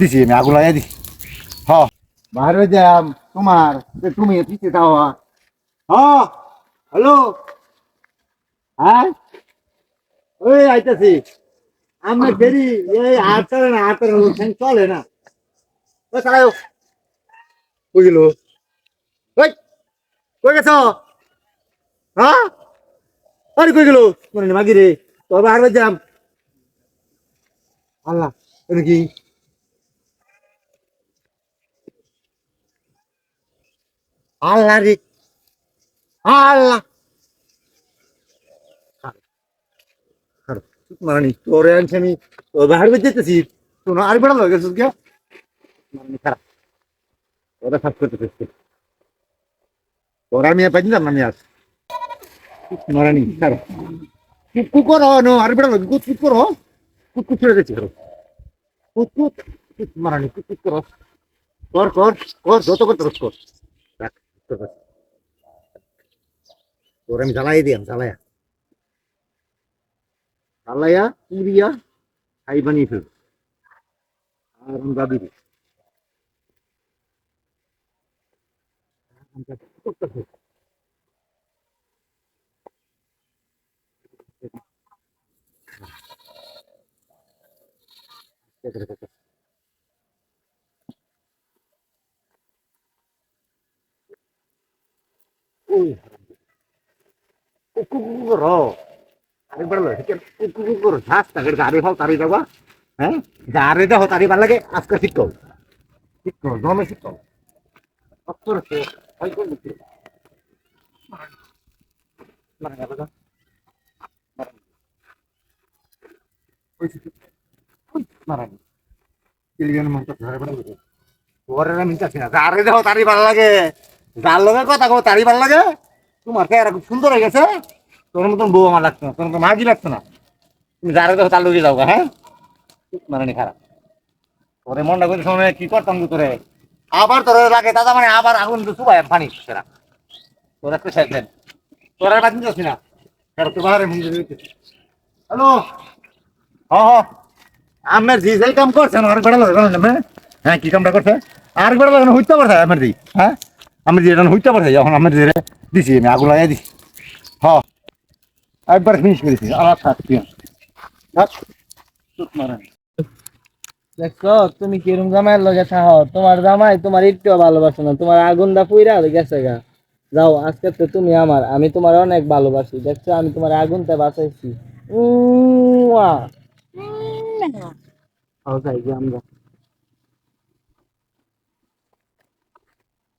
দিছি আমি, আগুন লাগাই দিছি। হ। বাইরে যাম। তোমার তুমি পিছে দাও হ, হ্যালো। হ্যাঁ? ওই আইতাছি। আমরা দেরি, এই হাত চলে না হাতের চলে না। কই গেল? ওই, কই গেছ? হ্যাঁ আরে কই গেল? মানে মাগি রে। তোর বাইরে যাম। আল্লাহ কি? আল্লাহ রে। আল্লাহ। মারানি তোরে আনছি আমি বাইরে যেতেছি শোনো আর বেড়া লাগে সুস্কিয়া মারানি খারাপ। ওরা সাফ করতে চেষ্টা তোরা আমি পাইনি না আমি আজ। মারানি খারাপ। কুকু করো, নো, আর বেড়া লাগে কুক কুক করো। কুক কুক ছেড়ে করো কুক কুক কুক মারানি কুক কুক করো। কর কর কর, যত করতে Orang salah itu yang salah ya. Salah ya, Iria, ya. Hai Bani itu. Arum Babi. Aram Babi. Terima kasih. Nah. ফেলব আর আমি দাবি দিই Uy. কুকুর আরে বড় কুকুর ঘাস তাকে গাড়ি হও তারি যাবা। হ্যাঁ গাড়ি দাও তারি ভালো লাগে, আজকে ঠিক কর জমে ঠিক অক্ষর সে হয়, কোন দিকে মারা গেল কিলিয়ন মন্ত ধরে বড় লাগে ওরে আমি না গাড়ি দাও তারি ভালো লাগে। যার লগে কথা কো তারি ভালো লাগে। তোমার চেহারা খুব সুন্দর হয়ে গেছে। তোর মতন বউ আমার লাগতো না, তোর মতন মাগি লাগতো না। তুমি যারে দেখো তার লগে যাও হ্যাঁ? মানে খারাপ। তোরে মনটা করে সময় কি করতাম তোরে? আবার তোরে লাগে দাদা মানে আবার আগুন তো সুবাই পানি সেরা। তোর একটা সাইড দেন। তোর বাদ দিচ্ছি না। তো বাহারে হ্যালো? হ হ। আমার জি যেই কাম করছেন আর বেড়া লাগে হ্যাঁ? হ্যাঁ কি কামটা করছে? আর বেড়া লাগে হইতে পারছে, আমার দি হ্যাঁ? আমি যে হইতে পারছে এখন আমার যে দিছি আমি আগুন লাগাই দিছি। হ একবার ফিনিশ করেছি আর থাক দেখছ তুমি কিরম জামাইয়ের লগে থাকো তোমার জামাই তোমার একটু ভালোবাসে না তোমার আগুনটা পুইরা গেছে গা। যাও আজকে তো তুমি আমার আমি তোমার অনেক ভালোবাসি। দেখছ আমি তোমার আগুনটা বাঁচাইছি। যাই গিয়ে আমরা